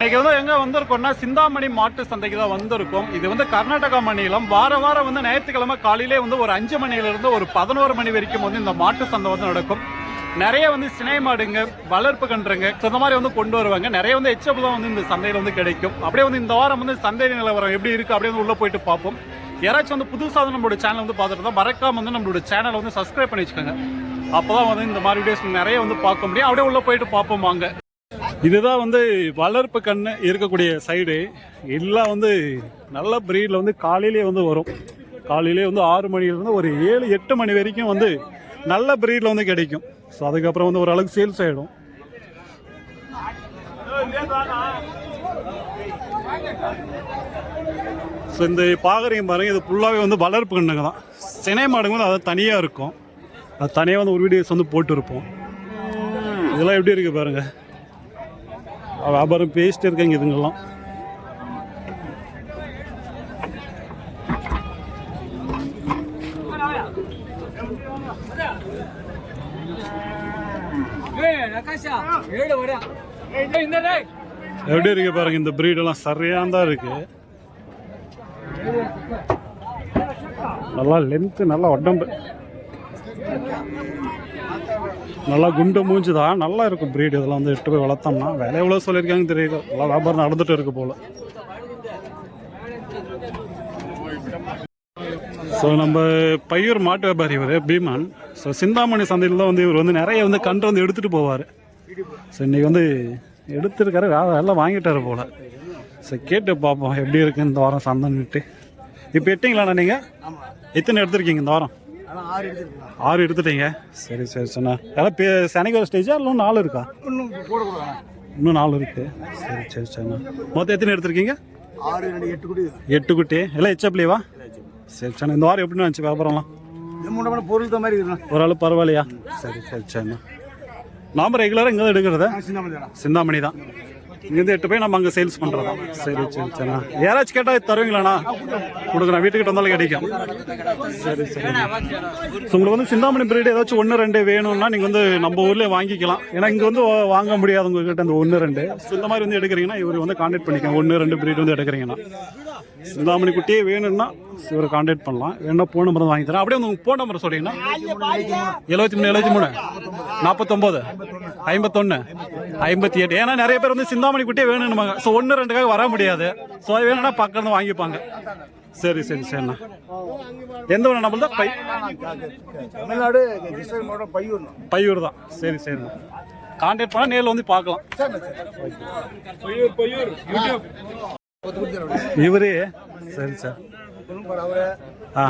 இன்னைக்கு வந்து எங்க வந்திருக்கோம்னா சிந்தாமணி மாட்டு சந்தைக்கு தான் வந்திருக்கோம். இது வந்து கர்நாடகா மாநிலம் வார வாரம் வந்து ஞாயிற்றுக்கிழமை காலையிலே வந்து ஒரு அஞ்சு மணியிலிருந்து ஒரு பதினோரு மணி வரைக்கும் வந்து இந்த மாட்டு சந்தை வந்து நடக்கும். நிறைய வந்து சினை மாடுங்க வளர்ப்பு கன்றுங்க இந்த மாதிரி வந்து கொண்டு வருவாங்க. நிறைய வந்து எச்சப்பு தான் வந்து இந்த சந்தையில் வந்து கிடைக்கும். அப்படியே வந்து இந்த வாரம் வந்து சந்தை நிலவரம் எப்படி இருக்கு அப்படியே வந்து உள்ள போயிட்டு பார்ப்போம். யாராச்சும் வந்து புதுசாக வந்து நம்மளோட சேனல் வந்து பார்த்துட்டு தான் மறக்காம வந்து நம்மளோட சேனலை வந்து சப்ஸ்கிரைப் பண்ணி வச்சுக்கோங்க. அப்போதான் வந்து இந்த மாதிரி வீடியோஸ் நிறைய வந்து பார்க்க முடியும். அப்படியே உள்ள போயிட்டு பார்ப்போம் வாங்க. இதுதான் வந்து வளர்ப்பு கண் இருக்கக்கூடிய சைடு எல்லாம் வந்து நல்ல ப்ரீடில் வந்து காலையிலே வந்து வரும். காலையிலே வந்து ஆறு மணிலேருந்து ஒரு ஏழு எட்டு மணி வரைக்கும் வந்து நல்ல ப்ரீடில் வந்து கிடைக்கும். ஸோ அதுக்கப்புறம் வந்து ஓரளவுக்கு சேல்ஸ் ஆகிடும் ஸோ இந்த பாகரையும் பாருங்க இது ஃபுல்லாகவே வந்து வளர்ப்பு கண்ணுங்க தான். சினை மாடுங்க வந்து அது தனியாக இருக்கும். அது தனியாக வந்து ஒரு வீடியோஸ் வந்து போட்டிருப்போம். இதெல்லாம் எப்படி இருக்குது பாருங்கள் வியாபாரம் பேசிட்டு இருக்காங்க இதுங்கெல்லாம். எப்படி இருக்கு பாருங்க இந்த breed எல்லாம் சரியாக தான் இருக்கு. நல்லா லென்த்து நல்லா உடம்பு. நல்லா குண்டு மூஞ்சி தான் நல்லா இருக்கும் ப்ரீடு இதெல்லாம் வந்து எட்டு போய் வளர்த்தோம்னா. விலை எவ்வளோ சொல்லியிருக்காங்கன்னு தெரியல. நல்லா வியாபாரம் நடந்துட்டு இருக்கு போல. ஸோ நம்ம பையூர் மாட்டு வியாபாரி இவர் பீமான். ஸோ சிந்தாமணி சந்தையில் தான் வந்து இவர் வந்து நிறைய வந்து கன்று வந்து எடுத்துகிட்டு போவார். ஸோ இன்றைக்கி வந்து எடுத்துருக்காரு. எல்லாம் வாங்கிட்டாரு போல். ஸோ கேட்டு பார்ப்போம் எப்படி இருக்குது இந்த வாரம் சந்தைன்னுட்டு இப்போ எட்டிங்களாண்ணா நீங்கள் எத்தனை எடுத்துருக்கீங்க இந்த வாரம்? ஆறு எடுத்துட்டீங்க? சரி சரி சொன்னா. எல்லாம் பே சனிக்கு ஒரு ஸ்டேஜா இல்லை நாலு இருக்கா? இன்னும் இன்னும் நாலு இருக்கு. சரி சரி சரிண்ணா மொத்தம் எத்தனை எடுத்திருக்கீங்க? ஆறு எட்டு குடி எட்டு குட்டி. எல்லாம் எச்சப்லேவா சரி சரிண்ணா இந்த வாரம் எப்படி இருந்துச்சு வியாபாரம்லாம்? பொருள் தான் மாதிரி ஓரளவு பரவாயில்லையா? சரி சரி சரிண்ணா நாம ரெகுலராக இங்கே தான் எடுக்கிறத? சிந்தாமணி தான் இங்கேருந்து எட்டு போய் நம்ம அங்கே சேல்ஸ் பண்ணுறதா சரி சரி சரிண்ணா யாராச்சும் கேட்டால் தருவீங்களாண்ணா? கொடுக்குறேன் வீட்டுக்கிட்ட வந்தாலும் கிடைக்கும் சரி சரி. ஸோ உங்களுக்கு வந்து சிந்தாமணி பிரீடு ஏதாச்சும் ஒன்று ரெண்டு வேணும்னா நீங்கள் வந்து நம்ம ஊர்லேயே வாங்கிக்கலாம். ஏன்னா இங்கே வந்து வாங்க முடியாதவங்க உங்ககிட்ட அந்த ஒன்று ரெண்டு. ஸோ இந்த மாதிரி வந்து எடுக்கிறீங்கன்னா இவர் வந்து காண்டாக்ட் பண்ணிக்கோங்க. ஒன்று ரெண்டு பிரீடு வந்து எடுக்கிறீங்கன்னா. சிந்தாமணி குட்டியே வேணும்னா இவரை காண்டாக்ட் பண்ணலாம். வேணா ஃபோன் நம்பர் வாங்கி தரேன். அப்படியே உங்கள் ஃபோன் நம்பர் சொல்றீங்கன்னா எழுபத்தி மூணு எழுபத்தி மூணு நாற்பத்தொம்போது ஐம்பத்தொன்று ஐம்பத்தி எட்டு. ஏன்னா நிறைய பேர் வந்து சிந்தாமணி குட்டியே வேணும்னுவாங்க. ஸோ ஒன்று ரெண்டுக்காக வர முடியாது. ஸோ அது வேணும்னா பக்கம் வாங்கிப்பாங்க. சரி சரி சரிண்ணா எந்த ஒரு நம்பர் தான் பை தமிழ்நாடு பையூர். பையூர் தான். சரி சரிண்ணா காண்டாக்ட் பண்ணால் நேரில் வந்து பார்க்கலாம். இவரே. சரி சார். ஆ.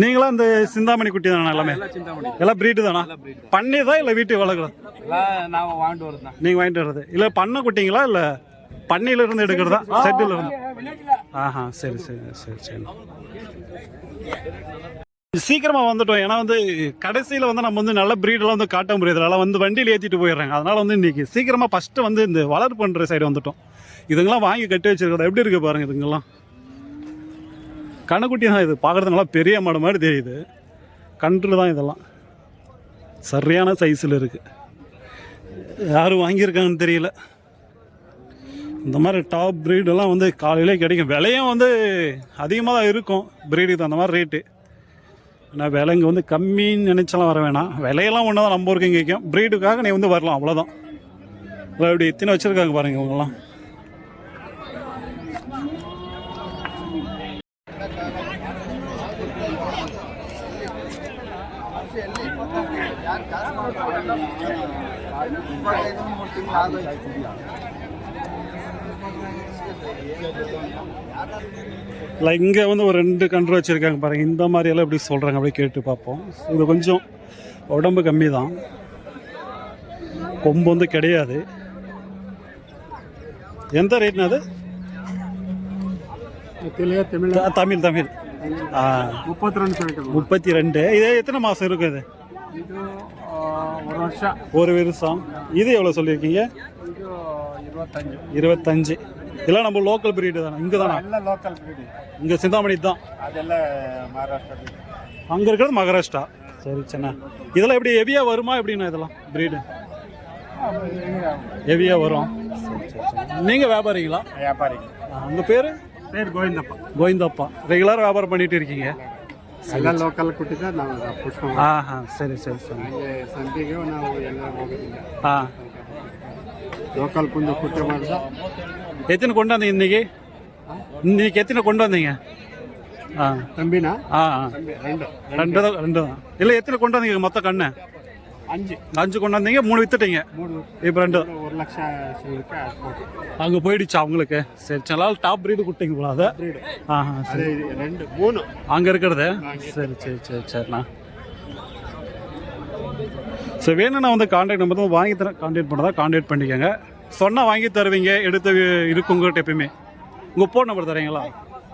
நீங்களாம் இந்த சிந்தாமணி குட்டி தானே எல்லாமே? எல்லாம் பிரீடு தானா? பண்ணி இல்லை வீட்டு வளர்க்குறது? நான் வாங்கிட்டு வரது தான் நீங்கள் வாங்கிட்டு வர்றது. இல்லை பண்ணை குட்டிங்களா இல்லை பண்ணையில இருந்து எடுக்கிறதா செட்டில் இருந்து ஆஹா சரி சரி சரி சரி. சீக்கிரமா வந்துட்டோம். ஏன்னா வந்து கடைசியில் வந்து நம்ம வந்து நல்ல பிரீடெல்லாம் வந்து காட்ட முடியாது அதனால வந்து வண்டியில் ஏற்றிட்டு போயிடுறாங்க. அதனால வந்து இன்னைக்கு சீக்கிரமா ஃபர்ஸ்ட் வந்து இந்த வளர்ப்பு பண்ணுற சைடு வந்துட்டோம். இதுங்கெல்லாம் வாங்கி கட்டி வச்சிருக்கோம் எப்படி இருக்கு பாருங்க இதுங்கெல்லாம்? கண்ணுக்குட்டி தான் இது. பார்க்குறது நல்லா பெரிய மாடு மாதிரி தெரியுது. கன்று தான் இதெல்லாம். சரியான சைஸில் இருக்குது யாரும் வாங்கியிருக்காங்கன்னு தெரியல. இந்த மாதிரி டாப் ப்ரீடெல்லாம் வந்து காலையிலே கிடைக்கும். விலையும் வந்து அதிகமாக தான் இருக்கும். ப்ரீடுக்கு அந்த மாதிரி ரேட்டு ஆனால் விலை இங்கே வந்து கம்மின்னு நினச்சலாம் வர வேணாம். விலையெல்லாம் ஒன்று தான் நம்ம ஊருக்கு இங்கே விற்கும். ப்ரீடுக்காக நீ வந்து வரலாம். அவ்வளோதான் இல்லை இப்படி இத்தனை வச்சுருக்காங்க பாருங்கள் இவங்கெல்லாம்? இல்லை இங்கே வந்து ஒரு ரெண்டு கன்று வச்சுருக்காங்க பாருங்க. இந்த மாதிரி எல்லாம் எப்படி சொல்கிறாங்க அப்படியே கேட்டு பார்ப்போம். இது கொஞ்சம் உடம்பு கம்மி தான் கொம்பு வந்து கிடையாது. எந்த ரேட்னா அது? தமிழ். தமிழ் முப்பத்தி ரெண்டு முப்பத்தி ரெண்டு. இது எத்தனை மாதம் இருக்கும் இது? இது ஒரு வருஷம். ஒரு வருஷம் இது எவ்வளோ சொல்லியிருக்கீங்க? இருபத்தஞ்சு. இருபத்தஞ்சு. இதெல்லாம் நம்ம லோக்கல் பிரீடு தானே. இங்கே தானே? எல்லாம் லோக்கல் பிரீடு இங்கே சிந்தாமணி தான். அதெல்லாம் மகாராஷ்டிரா. அங்கே இருக்கிறது மகாராஷ்டிரா. சரி சின்ன இதெல்லாம் எப்படி ஹெவியாக வருமா எப்படிண்ணா இதெல்லாம்? பிரீடு ஹெவியாக வரும். நீங்கள் வியாபாரிங்களா? வியாபாரி உங்கள் பேர்? பேர் கோவிந்தಪ್ಪ கோவிந்தப்பா. ரெகுலராக வியாபாரம் பண்ணிட்டு இருக்கீங்க. ಎಲ್ಲ ಲೋಕಲ್ ಕೊಟ್ಟಿದ್ದ ನಾವು ಪುಷ್ಪ ಹಾಂ ಹಾಂ ಸರಿ ಸರಿ ಸರಿ ಹಾಗೆ ಸಂತೆಗೆ ನಾವು ಎಲ್ಲ ಹೋಗೋದಿಲ್ಲ ಹಾಂ ಲೋಕಲ್ ಕುಂದು ಕುಟ್ಟಿ ಮಾಡಿದ எத்தனை கொண்டு வந்தீங்க இன்னைக்கு இன்னைக்கு எத்தனை கொண்டு வந்தீங்க ஆ ತಂಬಿನ ஆ ஆ. ತಂಬಿ ரெண்டு ரெண்டு தான் ரெண்டு தான் இல்லை எத்தனை கொண்டு வந்தீங்க மொத்த கண்ணு அஞ்சு. அஞ்சு கொண்டாந்தீங்க மூணு வித்துட்டீங்க. மூணு இப்போ ரெண்டு ஒரு லட்சம் அங்கே போயிடுச்சா உங்களுக்கு? சரி சில டாப் ப்ரீடு கொடுத்தீங்க போல அதை. ஆ சரி. ரெண்டு மூணு. அங்கே இருக்கிறது? சரி சரி சரி சரிண்ணா. ஸோ வேணும்னா வந்து காண்டாக்ட் நம்பர் தான் வாங்கி தர காண்டாக்ட் பண்ணுறதா காண்டாக்ட் பண்ணிக்கோங்க. சொன்னால் வாங்கி தருவீங்க எடுத்து இருக்கு உங்கள்கிட்ட எப்பயுமே. உங்கள் ஃபோன் நம்பர் தரீங்களா?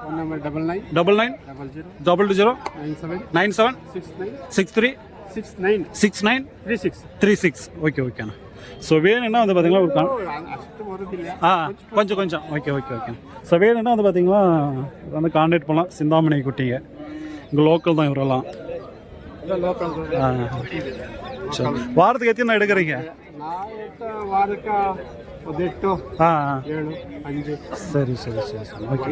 Phone number double nine double nine double zero double two zero nine seven nine seven six six three Six nine six nine three six three six okay ஓகேண்ணா ஸோ வேணும்னா வந்து பார்த்தீங்கன்னா ஒரு கா- ಅಷ್ಟು ಬರೋದಿಲ್ಲ ஆ கொஞ்சம் கொஞ்சம் ஓகே ஓகே ஓகே ஸோ வேணும்னா வந்து பார்த்தீங்கன்னா வந்து கான்டாக்ட் பண்ணலாம் சிந்தாமணி குட்டிங்க இங்கே லோக்கல் தான் இவரெல்லாம் ಲೋಕಲ್ ஆ சரி வாரத்துக்கு எத்தனை எடுக்கிறீங்க ನಾವು ವಾರಕ್ಕೆ ಒಂದೆಟ್ಟು ஆ ஆ. ಏಳು ಅಂಜು சரி சரி சரி ಸರಿ ಓಕೆ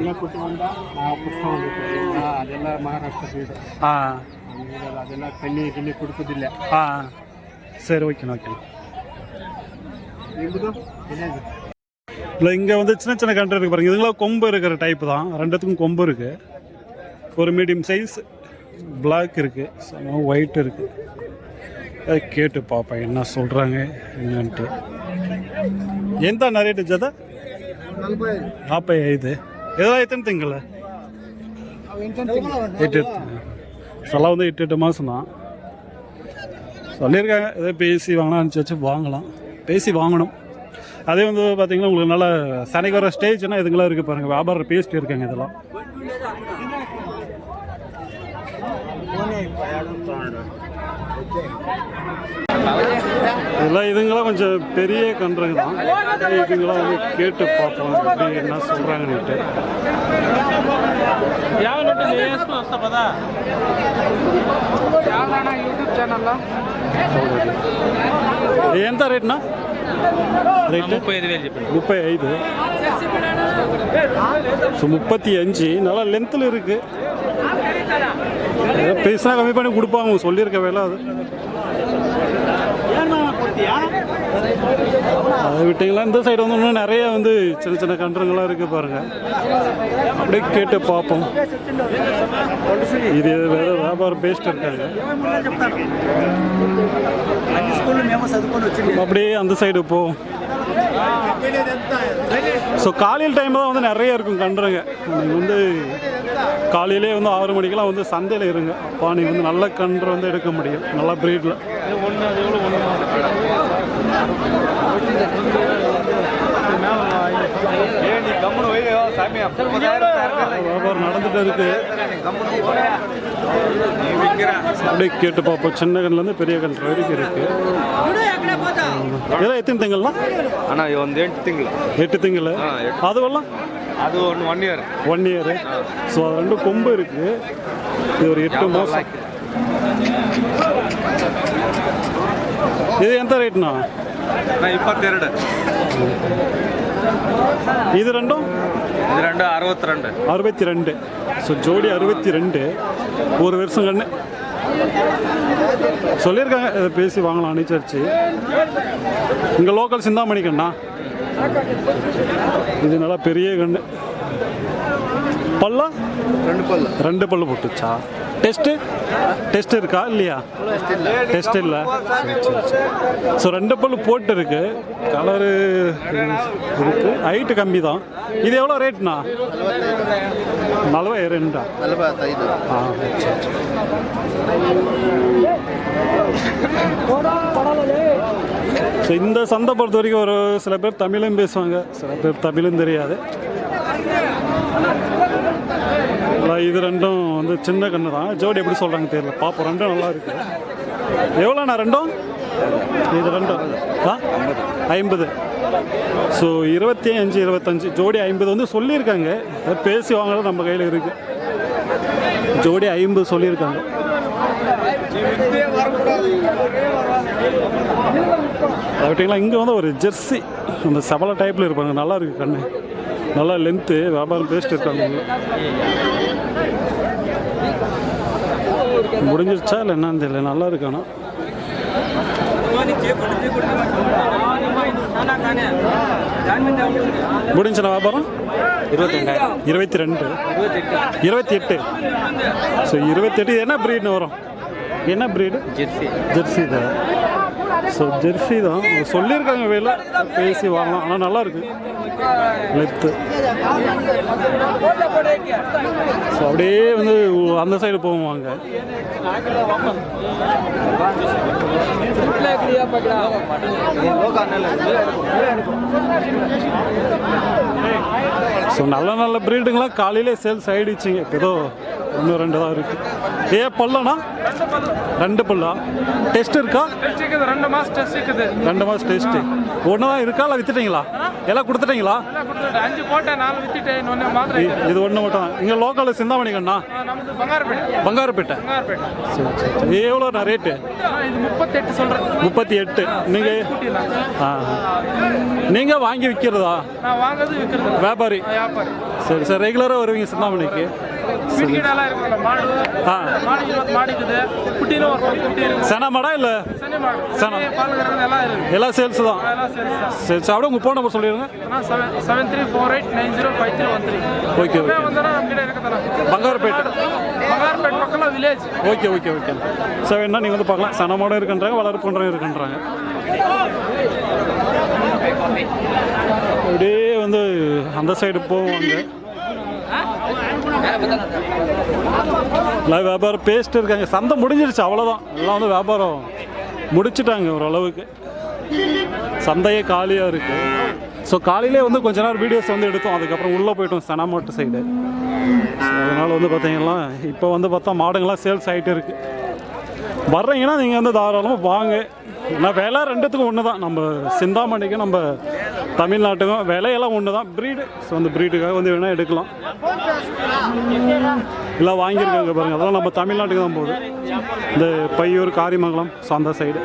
ಎಲ್ಲ ಕೊಟ್ಟು ಬಂದ ನಾವು ಪುಷ್ಪ ಒಂದು ಕೊಟ್ಟಿಲ್ಲ ಅದೆಲ್ಲ ಮಹಾರಾಷ್ಟ್ರ ಬೀಡು ஆ ನಮ್ಗಿರಲ್ಲ, ಅದೆಲ್ಲ ಕಣ್ಣಿ ಗಿಣ್ಣಿ ಕುಡ್ಕೋದಿಲ್ಲ ஆ சரி ஓகேண்ணா ஓகேண்ணா ನಿಮ್ಮದು ಏನಾದ್ರು இல்லை இங்கே வந்து சின்ன சின்ன கன்று இருக்கு பாருங்க இதுங்களாம் கொம்பு இருக்கிற டைப் தான் ரெண்டுத்துக்கும் கொம்பு இருக்கு ஒரு மீடியம் சைஸ் பிளாக் இருக்கு ஒயிட் இருக்கு அதை கேட்டு பார்ப்பேன் என்ன சொல்கிறாங்க என்னன்ட்டு ఎంత అన్న రేటు జత నలభై ఐదు ఏదో అయితే తింగల எட்டு செலவு வந்து எட்டு எட்டு மாதம் தான். சொல்லியிருக்காங்க. ஏதோ பேசி வாங்கினா அனுப்பிச்சு வச்சு வாங்கலாம். பேசி வாங்கணும். அதே வந்து பார்த்திங்கன்னா உங்களுக்கு நல்ல சனைக்கு வர ஸ்டேஜ்னா இதுங்களாம் இருக்குது பாருங்கள் வியாபாரம் பேசிட்டு இருக்காங்க இதெல்லாம். இதெல்லாம் இதுங்களாம் கொஞ்சம் பெரிய கன்றுங்க தான். இதுங்களாம் வந்து கேட்டு பார்ப்போம் அப்படி என்ன சொல்கிறாங்கன்னுட்டு ఎంత రేట్నా రేట్ ముప్పై ఐదు వేలు ஸோ முப்பத்தி அஞ்சு. நல்லா லென்த்தில் இருக்குது பெருசாக கம்மி பண்ணி கொடுப்பாங்க சொல்லியிருக்க வேலை அது. அதை விட்டீங்களா இந்த சைடு வந்து இன்னும் நிறைய வந்து சின்ன சின்ன கன்றுங்கள்லாம் இருக்கு பாருங்க. அப்படியே கேட்டு பார்ப்போம். இது வேற வியாபாரம் பேஸ்ட் இருக்காங்க. அப்படியே அந்த சைடு போ ஸோ காலையில் டைம் தான் வந்து நிறைய இருக்கும் கன்றுங்க. நீங்கள் வந்து காலையிலே வந்து ஆறு மணிக்கெல்லாம் வந்து சந்தையில் இருங்க. அப்போ நீங்கள் வந்து நல்ல கன்று வந்து எடுக்க முடியும். நல்ல ப்ரீடில் வியாபாரம் நடந்துட்டு இருக்கு அப்படியே கேட்டு பார்ப்போம் சின்ன கண்ணுலேருந்து பெரிய கன்று வரைக்கும் இருக்கு இதெல்லாம் எத்தனை திங்கள்லாம் ಅಣ್ಣ ಒಂದು ಎಂಟು ತಿಂಗಳು எட்டு திங்கள் அதுவெல்லாம் ಅದು ಒಂದು one year one year so அது ரெண்டு கொம்பு இருக்கு இது ஒரு எட்டு மாதம் இது எந்த ரேட்னா ನಾ ಇಪ್ಪತ್ತೆರಡು இது ரெண்டும் ಇದು ரெண்டு ಅರವತ್ತೆರಡು அறுபத்தி ரெண்டு ஸோ ஜோடி அறுபத்தி ரெண்டு ஒரு வருஷம் கண்ணு சொல்லியிருக்காங்க இதை பேசி வாங்கலாம் அனுசரிச்சு இங்கே லோக்கல் சிந்தாமணி கண்ணா இது நல்லா பெரிய கண்ணு పళ్ళ ரெண்டு పళ్ళు రెండు పళ్ళు పుట్టచ్చా టెస్ట్ டெஸ்ட் இருக்கா இல்லையா? டெஸ்ட் இல்லை. ஸோ ரெண்டு பல் போட்டு இருக்கு கலரு இருக்கு. ஹைட்டு கம்மி தான் இது எவ்வளோ ரேட்னா நலவை ரெண்டா? ஆ ஸோ இந்த சந்தை பொறுத்த வரைக்கும் ஒரு சில பேர் தமிழும் பேசுவாங்க சில பேர் தமிழும் தெரியாது. இது ரெண்டும் வந்து சின்ன கண்ணு தான். ஜோடி எப்படி சொல்கிறாங்க தெரியல. பார்ப்போம் ரெண்டும் நல்லா இருக்கு. எவ்வளோண்ணா ரெண்டும்? இது ரெண்டும். ஆ? ஐம்பது. ஸோ இருபத்தி அஞ்சு இருபத்தஞ்சு. ஜோடி ஐம்பது வந்து சொல்லியிருக்காங்க. பேசி வாங்குறது நம்ம கையில் இருக்கு. ஜோடி ஐம்பது சொல்லியிருக்காங்க. அப்படிங்களா இங்கே வந்து ஒரு ஜெர்சி. அந்த செவலை டைப்பில் இருப்பாங்க. நல்லா இருக்கு கண்ணு. நல்லா லென்த்து வியாபாரம் பேஸ்ட் இருக்காங்க. முடிஞ்சிருச்சா இல்லை என்னன்னு தெரியல. நல்லா இருக்கு ஆனால் முடிஞ்சுண்ணா வியாபாரம்? இருபத்தி ரெண்டு. இருபத்தி எட்டு. ஸோ இருபத்தி எட்டு என்ன ப்ரீட்னு வரும்? என்ன ப்ரீடு ஜெர்சி. ஜெர்சி தான். ஸோ ஜெர்சி தான். சொல்லியிருக்காங்க வேலை. பேசி வாங்கலாம். ஆனால் நல்லா இருக்கு லெத்து ஸோ அப்படியே வந்து அந்த சைடு போவாங்க ஸோ நல்ல நல்ல பிரீடுங்களாம் காலையிலே சேல்ஸ் ஆகிடுச்சிங்க ஏதோ ஒன்று ரெண்டு தான் இருக்குது ஏ பல்லண்ணா ரெண்டு பல்லா? டெஸ்ட் இருக்கா? டெஸ்ட் ரெண்டு மாதம் டெஸ்ட் இருக்குது ரெண்டு மாதம் டெஸ்ட்டு ஒன்று தான் இருக்கா இல்லை வித்துட்டீங்களா? எல்லாம் கொடுத்துட்டீங்களா? அஞ்சு போட்டேன் நாலு வித்துட்டேன் இன்னொன்று மாதிரி இ- இது ஒன்று மட்டும் இங்கே லோக்கலில் சிந்தாமணி கண்ணா நமது பங்காரப்பேட்டை. பங்காரப்பேட்டை சரி சரி எவ்வளோண்ணா ரேட்டு இது முப்பத்தெட்டு. சொல்கிறேன் முப்பத்தி எட்டு நீங்கள் ஆ. நீங்கள் வாங்கி விற்கிறதா நான் வாங்குறது விற்கிறது. வியாபாரி. வியாபாரி. சரி சரி. ரெகுலராக வருவீங்க சிந்தாமணிக்கு. வீட்டுக்கிட்டலாம் இருக்குல்ல மாடு. மாடு இருபது மாடு இருக்குது குட்டியிலும் ஒரு குட்டி இருக்குது சென மாடா இல்லை? சனி மாடு. சனம். சனி, பால் கறக்குறது எல்லாம் எல்லாம் சேல்ஸ் தான். எல்லாம் சேல்ஸ் தான். சரி சரி அப்படியே ஃபோன் நம்பர் ஆனால் seven three four eight nine zero five three one three okay okay வந்தோன்னா நம்ம கிட்ட இருக்குதுண்ணா Bangarapet. Bangarapet village okay okay okay so என்ன நீங்கள் வந்து பார்க்கலாம். சனமோட இருக்குன்றாங்க வளர்ப்புன்றவங்க இருக்குன்றாங்க. அப்படியே வந்து அந்த சைடு போவாங்க. எல்லாம் வியாபாரம் பேசிட்டு இருக்காங்க. சந்தை முடிஞ்சிருச்சு அவ்வளோதான் எல்லாம் வந்து வியாபாரம் முடிச்சிட்டாங்க ஓரளவுக்கு. சந்தையே காலியாக இருக்குது ஸோ காலையிலே வந்து கொஞ்ச நேரம் வீடியோஸ் வந்து எடுத்தோம். அதுக்கப்புறம் உள்ளே போயிட்டோம் சனமோட்டு சைடு ஸோ அதனால் வந்து பார்த்தீங்கன்னா இப்போ வந்து பார்த்தா மாடுங்கள்லாம் சேல்ஸ் ஆகிட்டு இருக்குது வர்றீங்கன்னா நீங்கள் வந்து தாராளமாக வாங்க. ஏன்னா விலை ரெண்டுத்துக்கும் ஒன்று தான் நம்ம சிந்தாமணிக்கும் நம்ம தமிழ்நாட்டுக்கும் விலையெல்லாம் ஒன்று தான் ப்ரீடு ஸோ அந்த ப்ரீடுக்காக வந்து வேணால் எடுக்கலாம். இல்லை வாங்கியிருக்காங்க பாருங்கள் அதெல்லாம் நம்ம தமிழ்நாட்டுக்கு தான் போகுது. இந்த பையூர் காரிமங்கலம் ஸோ அந்த சைடு